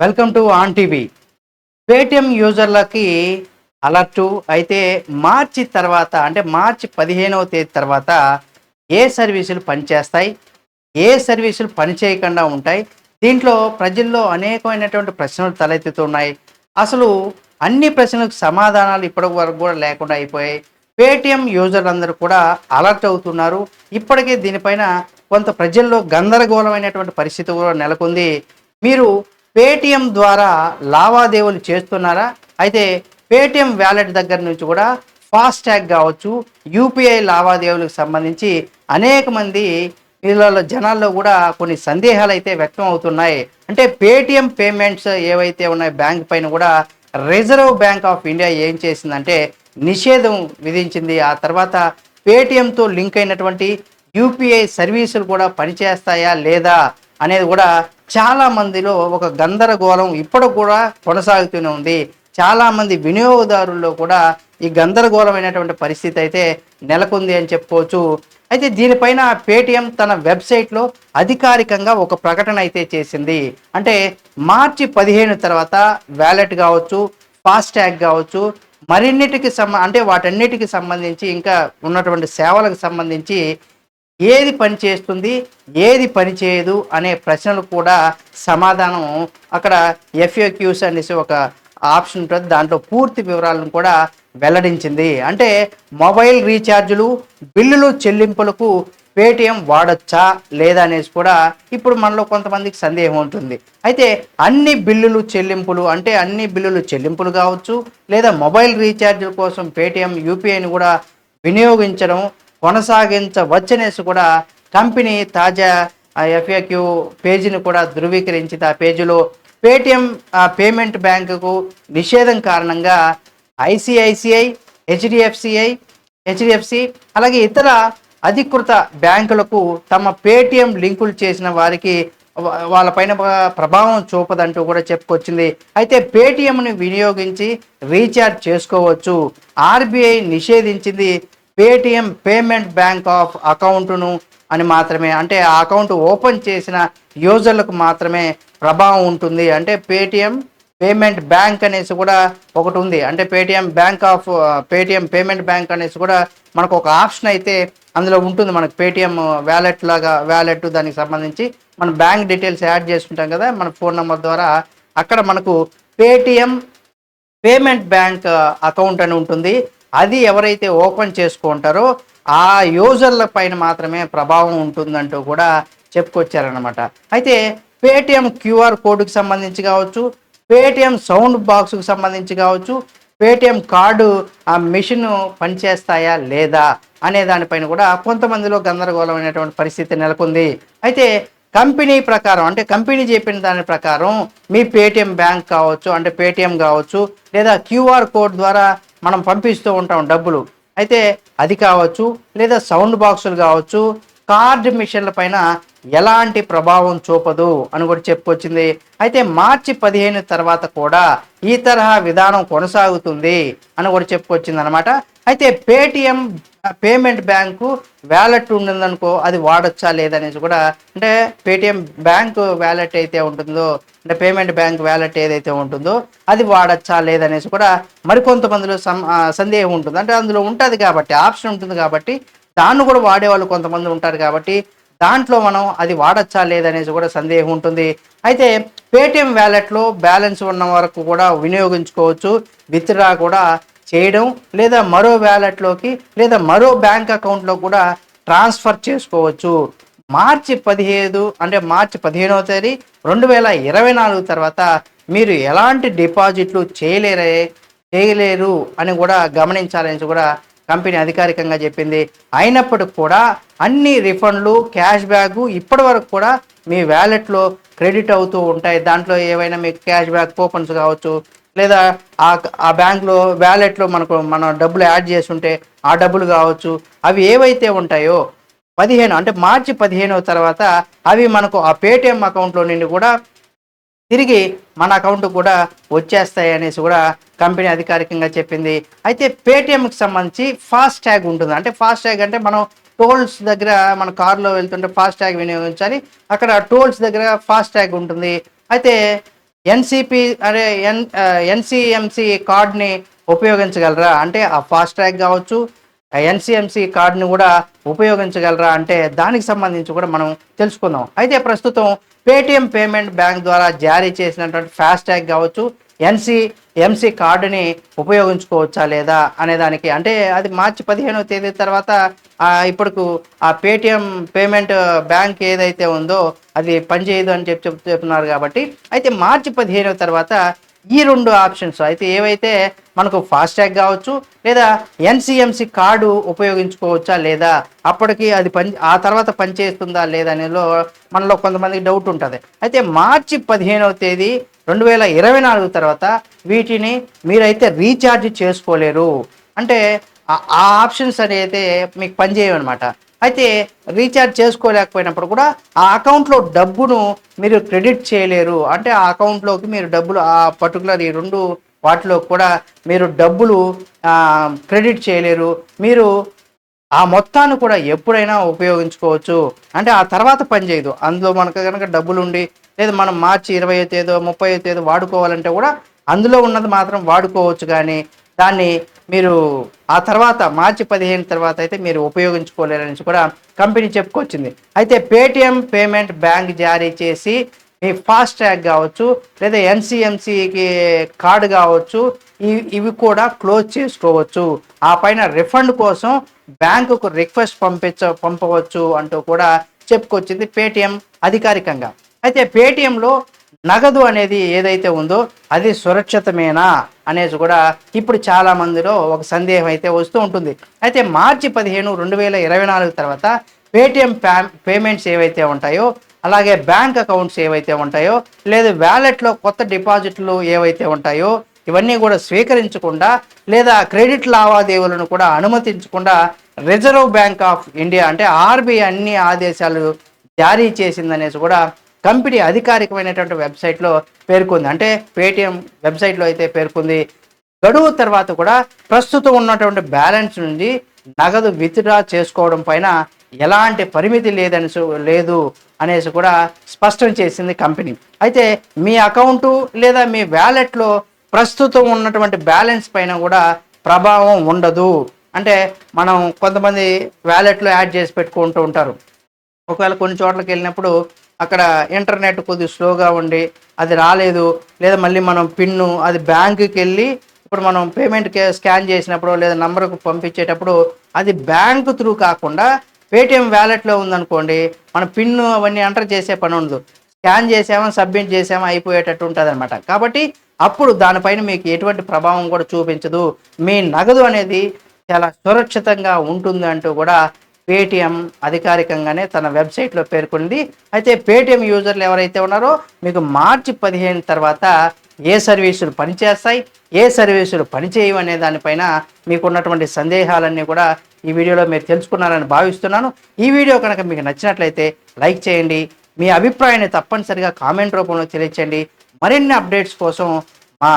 Welcome to on TV. Paytm యూజర్లకి alert. అయితే మార్చి తర్వాత అంటే మార్చి పదిహేనవ తేదీ తర్వాత ఏ సర్వీసులు పనిచేస్తాయి? ఏ సర్వీసులు పనిచేయకుండా ఉంటాయి? దీంట్లో ప్రజల్లో అనేకమైనటువంటి ప్రశ్నలు తలెత్తుతున్నాయి. అసలు అన్ని ప్రశ్నలకు సమాధానాలు ఇప్పటి వరకు కూడా లేకుండా అయిపోయాయి. పేటిఎం యూజర్లందరూ కూడా అలర్ట్ అవుతున్నారు. ఇప్పటికే దీనిపైన కొంత ప్రజల్లో గందరగోళమైనటువంటి పరిస్థితి కూడా నెలకొంది. మీరు పేటిఎం ద్వారా లావాదేవీలు చేస్తున్నారా? అయితే పేటిఎం వ్యాలెట్ దగ్గర నుంచి కూడా ఫాస్ట్ ట్యాగ్ కావచ్చు యూపీఐ లావాదేవీలకు సంబంధించి అనేక మంది వీళ్ళ జనాల్లో కూడా కొన్ని సందేహాలు అయితే వ్యక్తం అవుతున్నాయి. అంటే పేటిఎం పేమెంట్స్ ఏవైతే ఉన్నాయో బ్యాంక్ పైన కూడా రిజర్వ్ బ్యాంక్ ఆఫ్ ఇండియా ఏం చేసిందంటే నిషేధం విధించింది. ఆ తర్వాత పేటిఎంతో లింక్ అయినటువంటి యూపీఐ సర్వీసులు కూడా పనిచేస్తాయా లేదా అనేది కూడా చాలా మందిలో ఒక గందరగోళం ఇప్పుడు కూడా కొనసాగుతూనే ఉంది. చాలా మంది వినియోగదారుల్లో కూడా ఈ గందరగోళమైనటువంటి పరిస్థితి అయితే నెలకొంది అని చెప్పుకోవచ్చు. అయితే దీనిపైన పేటిఎం తన వెబ్సైట్లో అధికారికంగా ఒక ప్రకటన అయితే చేసింది. అంటే మార్చి పదిహేను తర్వాత వ్యాలెట్ కావచ్చు ఫాస్ట్యాగ్ కావచ్చు మరిన్నిటికి సంబ అంటే వాటన్నిటికి సంబంధించి ఇంకా ఉన్నటువంటి సేవలకు సంబంధించి ఏది పనిచేస్తుంది ఏది పని చేయదు అనే ప్రశ్నలు కూడా సమాధానం అక్కడ ఎఫ్ఏక్యూస్ అనేసి ఒక ఆప్షన్ ఉంటుంది. దాంట్లో పూర్తి వివరాలను కూడా వెల్లడించింది. అంటే మొబైల్ రీఛార్జులు బిల్లులు చెల్లింపులకు పేటిఎం వాడొచ్చా లేదా అనేసి కూడా ఇప్పుడు మనలో కొంతమందికి సందేహం ఉంటుంది. అయితే అన్ని బిల్లులు చెల్లింపులు అంటే అన్ని బిల్లులు చెల్లింపులు కావచ్చు లేదా మొబైల్ రీఛార్జుల కోసం పేటిఎం యూపీఐని కూడా వినియోగించడం కొనసాగించవచ్చనేసి కూడా కంపెనీ తాజా ఎఫ్ఏక్యూ పేజీని కూడా ధృవీకరించింది. ఆ పేజీలో పేటిఎం పేమెంట్ బ్యాంకుకు నిషేధం కారణంగా ఐసిఐసిఐ హెచ్డిఎఫ్సిఐ హెచ్డిఎఫ్సి అలాగే ఇతర అధికృత బ్యాంకులకు తమ పేటిఎం లింకులు చేసిన వారికి వాళ్ళపైన ప్రభావం చూపదంటూ కూడా చెప్పుకొచ్చింది. అయితే పేటిఎంని వినియోగించి రీఛార్జ్ చేసుకోవచ్చు. ఆర్బీఐ నిషేధించింది. పేటిఎం పేమెంట్ బ్యాంక్ ఆఫ్ అకౌంట్ను అని మాత్రమే అంటే ఆ అకౌంట్ ఓపెన్ చేసిన యూజర్లకు మాత్రమే ప్రభావం ఉంటుంది. అంటే పేటిఎం పేమెంట్ బ్యాంక్ అనేసి కూడా ఒకటి ఉంది. అంటే Paytm bank of Paytm payment bank అనేసి కూడా మనకు ఒక ఆప్షన్ అయితే అందులో ఉంటుంది. మనకు పేటిఎం వ్యాలెట్ లాగా వ్యాలెట్ దానికి సంబంధించి మన బ్యాంక్ డీటెయిల్స్ యాడ్ చేసుకుంటాం కదా మన ఫోన్ నెంబర్ ద్వారా. అక్కడ మనకు పేటిఎం పేమెంట్ బ్యాంక్ అకౌంట్ అని ఉంటుంది. అది ఎవరైతే ఓపెన్ చేసుకుంటారో ఆ యూజర్ల పైన మాత్రమే ప్రభావం ఉంటుందంటూ కూడా చెప్పుకొచ్చారనమాట అయితే పేటిఎం క్యూఆర్ కోడ్కి సంబంధించి కావచ్చు పేటిఎం సౌండ్ బాక్స్కి సంబంధించి కావచ్చు పేటిఎం కార్డు ఆ మిషన్ పనిచేస్తాయా లేదా అనే దానిపైన కూడా కొంతమందిలో గందరగోళమైనటువంటి పరిస్థితి నెలకొంది. అయితే కంపెనీ ప్రకారం అంటే కంపెనీ చెప్పిన దాని ప్రకారం మీ పేటిఎం బ్యాంక్ కావచ్చు అంటే పేటిఎం కావచ్చు లేదా క్యూఆర్ కోడ్ ద్వారా మనం పంపిస్తూ ఉంటాం డబ్బులు. అయితే అది కావచ్చు లేదా సౌండ్ బాక్సులు కావచ్చు కార్డ్ మిషన్ల పైన ఎలాంటి ప్రభావం చూపదు అని కూడా చెప్పుకొచ్చింది. అయితే మార్చి పదిహేను తర్వాత కూడా ఈ తరహా విధానం కొనసాగుతుంది అని కూడా చెప్పుకొచ్చింది అనమాట అయితే పేటిఎం పేమెంట్ బ్యాంకు వ్యాలెట్ ఉండిందనుకో అది వాడొచ్చా లేదనేసి కూడా అంటే పేటిఎం బ్యాంక్ వ్యాలెట్ అయితే ఉంటుందో అంటే పేమెంట్ బ్యాంక్ వ్యాలెట్ ఏదైతే ఉంటుందో అది వాడచ్చా లేదనేసి కూడా మరికొంతమందిలో సం సందేహం ఉంటుంది. అంటే అందులో ఉంటుంది కాబట్టి ఆప్షన్ ఉంటుంది కాబట్టి దాన్ని కూడా వాడేవాళ్ళు కొంతమంది ఉంటారు కాబట్టి దాంట్లో మనం అది వాడచ్చా లేదనేసి కూడా సందేహం ఉంటుంది. అయితే పేటిఎం వ్యాలెట్లో బ్యాలెన్స్ ఉన్న వరకు కూడా వినియోగించుకోవచ్చు. విత్డ్రా కూడా చేయడం లేదా మరో వ్యాలెట్లోకి లేదా మరో బ్యాంక్ అకౌంట్లో కూడా ట్రాన్స్ఫర్ చేసుకోవచ్చు. మార్చి పదిహేను అంటే మార్చి పదిహేనవ తేదీ రెండు వేల ఇరవై నాలుగు తర్వాత మీరు ఎలాంటి డిపాజిట్లు చేయలేరే చేయలేరు అని కూడా గమనించాలని కూడా కంపెనీ అధికారికంగా చెప్పింది. అయినప్పటికి కూడా అన్ని రిఫండ్లు క్యాష్ బ్యాక్ ఇప్పటి వరకు కూడా మీ వ్యాలెట్లో క్రెడిట్ అవుతూ ఉంటాయి. దాంట్లో ఏవైనా మీకు క్యాష్ బ్యాక్ కూపన్స్ కావచ్చు లేదా ఆ ఆ బ్యాంక్లో వ్యాలెట్లో మనకు మన డబ్బులు యాడ్ చేస్తుంటే ఆ డబ్బులు కావచ్చు అవి ఏవైతే ఉంటాయో పదిహేను అంటే మార్చి పదిహేనవ తర్వాత అవి మనకు ఆ పేటిఎం అకౌంట్లో నుండి కూడా తిరిగి మన అకౌంట్ కూడా వచ్చేస్తాయి అనేసి కూడా కంపెనీ అధికారికంగా చెప్పింది. అయితే పేటిఎంకి సంబంధించి ఫాస్ట్ ట్యాగ్ ఉంటుంది. అంటే ఫాస్ట్ ట్యాగ్ అంటే మనం టోల్స్ దగ్గర మన కారులో వెళ్తుంటే ఫాస్ట్ ట్యాగ్ వినియోగించాలి. అక్కడ టోల్స్ దగ్గర ఫాస్ట్ ట్యాగ్ ఉంటుంది. అయితే ఎన్సిపి అదే ఎన్ ఎన్సిఎంసి కార్డ్ని ఉపయోగించగలరా? అంటే ఆ ఫాస్ట్ ట్రాక్ కావచ్చు ఎన్సిఎంసి కార్డుని కూడా ఉపయోగించగలరా? అంటే దానికి సంబంధించి కూడా మనం తెలుసుకుందాం. అయితే ప్రస్తుతం పేటిఎం పేమెంట్ బ్యాంక్ ద్వారా జారీ చేసినటువంటి ఫాస్ట్ ట్యాగ్ కావచ్చు ఎన్సి ఎంసీ కార్డుని ఉపయోగించుకోవచ్చా లేదా అనే దానికి అంటే అది మార్చి పదిహేనవ తేదీ తర్వాత ఇప్పటికు ఆ పేటిఎం పేమెంట్ బ్యాంక్ ఏదైతే ఉందో అది పనిచేయదు అని చెప్పి చెప్తున్నారు కాబట్టి అయితే మార్చి పదిహేనవ తర్వాత ఈ రెండు ఆప్షన్స్ అయితే ఏవైతే మనకు ఫాస్ట్ ట్యాగ్ కావచ్చు లేదా ఎన్సిఎంసి కార్డు ఉపయోగించుకోవచ్చా లేదా అప్పటికి అది పని ఆ తర్వాత పనిచేస్తుందా లేదా అనేలో మనలో కొంతమందికి డౌట్ ఉంటుంది. అయితే మార్చి పదిహేనవ తేదీ రెండు వేల ఇరవై నాలుగు తర్వాత వీటిని మీరైతే రీఛార్జ్ చేసుకోలేరు. అంటే ఆ- ఆప్షన్స్ అయితే మీకు పనిచేయమన్నమాట అయితే రీఛార్జ్ చేసుకోలేకపోయినప్పుడు కూడా ఆ అకౌంట్లో డబ్బును మీరు క్రెడిట్ చేయలేరు. అంటే ఆ అకౌంట్లోకి మీరు డబ్బులు ఆ పర్టికులర్ ఈ రెండు వాటిలో కూడా మీరు డబ్బులు క్రెడిట్ చేయలేరు. మీరు ఆ మొత్తాన్ని కూడా ఎప్పుడైనా ఉపయోగించుకోవచ్చు. అంటే ఆ తర్వాత పని చేయదు. అందులో మనకు కనుక డబ్బులు ఉండి లేదా మనం మార్చి ఇరవై తేదో ముప్పై తేదో వాడుకోవాలంటే కూడా అందులో ఉన్నది మాత్రం వాడుకోవచ్చు. కానీ దాన్ని మీరు ఆ తర్వాత మార్చి పదిహేను తర్వాత అయితే మీరు ఉపయోగించుకోలేరని కూడా కంపెనీ చెప్పుకొచ్చింది. అయితే పేటిఎం పేమెంట్ బ్యాంక్ జారీ చేసి మీ ఫాస్ట్ ట్యాగ్ కావచ్చు లేదా ఎన్సిఎంసికి కార్డు కావచ్చు ఇవి ఇవి కూడా క్లోజ్ చేసుకోవచ్చు. ఆ పైన రిఫండ్ కోసం బ్యాంకుకు రిక్వెస్ట్ పంపించ పంపవచ్చు అంటూ కూడా చెప్పుకొచ్చింది పేటిఎం అధికారికంగా. అయితే పేటిఎంలో నగదు అనేది ఏదైతే ఉందో అది సురక్షితమేనా అనేది కూడా ఇప్పుడు చాలా మందిలో ఒక సందేహం అయితే వస్తూ ఉంటుంది. అయితే మార్చి పదిహేను రెండు వేల ఇరవై నాలుగు తర్వాత పేటిఎం పే పేమెంట్స్ ఏవైతే ఉంటాయో అలాగే బ్యాంక్ అకౌంట్స్ ఏవైతే ఉంటాయో లేదా వ్యాలెట్లో కొత్త డిపాజిట్లు ఏవైతే ఉంటాయో ఇవన్నీ కూడా స్వీకరించకుండా లేదా క్రెడిట్ లావాదేవీలను కూడా అనుమతించకుండా రిజర్వ్ బ్యాంక్ ఆఫ్ ఇండియా అంటే ఆర్బీఐ అన్ని ఆదేశాలు జారీ చేసిందనేసి కూడా కంపెనీ అధికారికమైనటువంటి వెబ్సైట్లో పేర్కొంది. అంటే పేటిఎం వెబ్సైట్లో అయితే పేర్కొంది. గడువు తర్వాత కూడా ప్రస్తుతం ఉన్నటువంటి బ్యాలెన్స్ నుండి నగదు విత్డ్రా చేసుకోవడం పైన ఎలాంటి పరిమితి లేదని లేదు అనేసి కూడా స్పష్టం చేసింది కంపెనీ. అయితే మీ అకౌంటు లేదా మీ వ్యాలెట్లో ప్రస్తుతం ఉన్నటువంటి బ్యాలెన్స్ పైన కూడా ప్రభావం ఉండదు. అంటే మనం కొంతమంది వ్యాలెట్లో యాడ్ చేసి పెట్టుకుంటూ ఉంటారు. ఒకవేళ కొన్ని చోట్లకి వెళ్ళినప్పుడు అక్కడ ఇంటర్నెట్ కొద్దిగా స్లోగా ఉండి అది రాలేదు లేదా మళ్ళీ మనం పిన్ను అది బ్యాంకుకి వెళ్ళి ఇప్పుడు మనం పేమెంట్ స్కాన్ చేసినప్పుడు లేదా నంబర్కు పంపించేటప్పుడు అది బ్యాంకు త్రూ కాకుండా పేటిఎం వ్యాలెట్లో ఉందనుకోండి మన పిన్ను అవన్నీ ఎంటర్ చేసే పని ఉండదు. స్కాన్ చేసామా సబ్మిట్ చేసామా అయిపోయేటట్టు ఉంటుంది అనమాట కాబట్టి అప్పుడు దానిపైన మీకు ఎటువంటి ప్రభావం కూడా చూపించదు. మీ నగదు అనేది చాలా సురక్షితంగా ఉంటుంది అంటూ కూడా పేటిఎం అధికారికంగానే తన వెబ్సైట్లో పేర్కొంది. అయితే పేటిఎం యూజర్లు ఎవరైతే ఉన్నారో మీకు మార్చి పదిహేను తర్వాత ఏ సర్వీసులు పనిచేస్తాయి ఏ సర్వీసులు పనిచేయవు అనే దానిపైన మీకు ఉన్నటువంటి సందేహాలన్నీ కూడా ఈ వీడియోలో మీరు తెలుసుకున్నారని భావిస్తున్నాను. ఈ వీడియో కనుక మీకు నచ్చినట్లయితే లైక్ చేయండి. మీ అభిప్రాయాన్ని తప్పనిసరిగా కామెంట్ రూపంలో తెలియచేయండి. మరిన్ని అప్డేట్స్ కోసం మా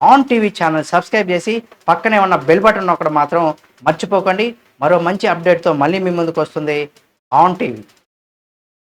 ఆన్ టీవీ ఛానల్ సబ్స్క్రైబ్ చేసి పక్కనే ఉన్న బెల్ బటన్ ఒకటి మాత్రం మర్చిపోకండి. మరో మంచి అప్డేట్తో మళ్ళీ మీ ముందుకు వస్తుంది. On TV